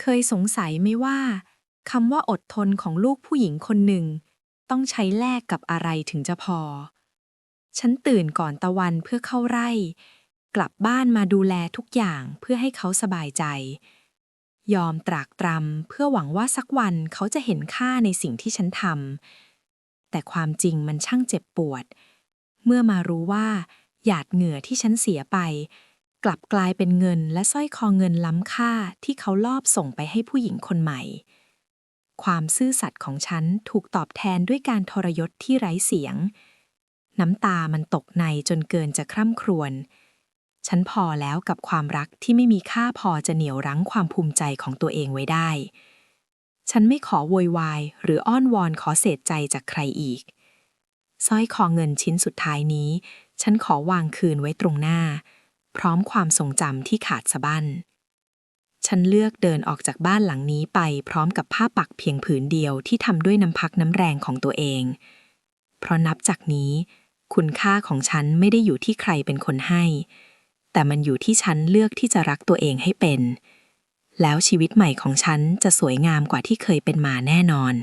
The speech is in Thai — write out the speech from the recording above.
เคยสงสัยไหมว่าคำว่าอดทนของลูกผู้หญิงคนหนึ่ง ต้องใช้แลกกับอะไรถึงจะพอ ฉันตื่นก่อนตะวันเพื่อเข้าไร่ กลับบ้านมาดูแลทุกอย่างเพื่อให้เขาสบายใจ ยอมตรากตรำเพื่อหวังว่าสักวันเขาจะเห็นค่าในสิ่งที่ฉันทำแต่ความจริงมันช่างเจ็บปวด เมื่อมารู้ว่า หยาดเหงื่อที่ฉันเสียไป กลับกลายเป็นเงินและสร้อยคอเงินล้ำค่าที่เขาลอบส่งไปให้ผู้หญิงคนใหม่ ความซื่อสัตย์ของฉันถูกตอบแทนด้วยการทรยศที่ไร้เสียง น้ำตามันตกในจนเกินจะคร่ำครวญฉันพอแล้วกับความรักที่ไม่มีค่าพอจะเหนี่ยวรั้งความภูมิใจของตัวเองไว้ได้ ฉันไม่ขอโวยวายหรืออ้อนวอนขอเศษใจจากใครอีกสร้อยคอเงินชิ้นสุดท้ายนี้ ฉันขอวางคืนไว้ตรงหน้า พร้อมความทรงจำที่ขาดสะบั้น ฉันเลือกเดินออกจากบ้านหลังนี้ไปพร้อมกับผ้าปักเพียงผืนเดียวที่ทำด้วยน้ำพักน้ำแรงของตัวเอง เพราะนับจากนี้ คุณค่าของฉันไม่ได้อยู่ที่ใครเป็นคนให้ แต่มันอยู่ที่ฉันเลือกที่จะรักตัวเองให้เป็น แล้วชีวิตใหม่ของฉันจะสวยงามกว่าที่เคยเป็นมาแน่นอน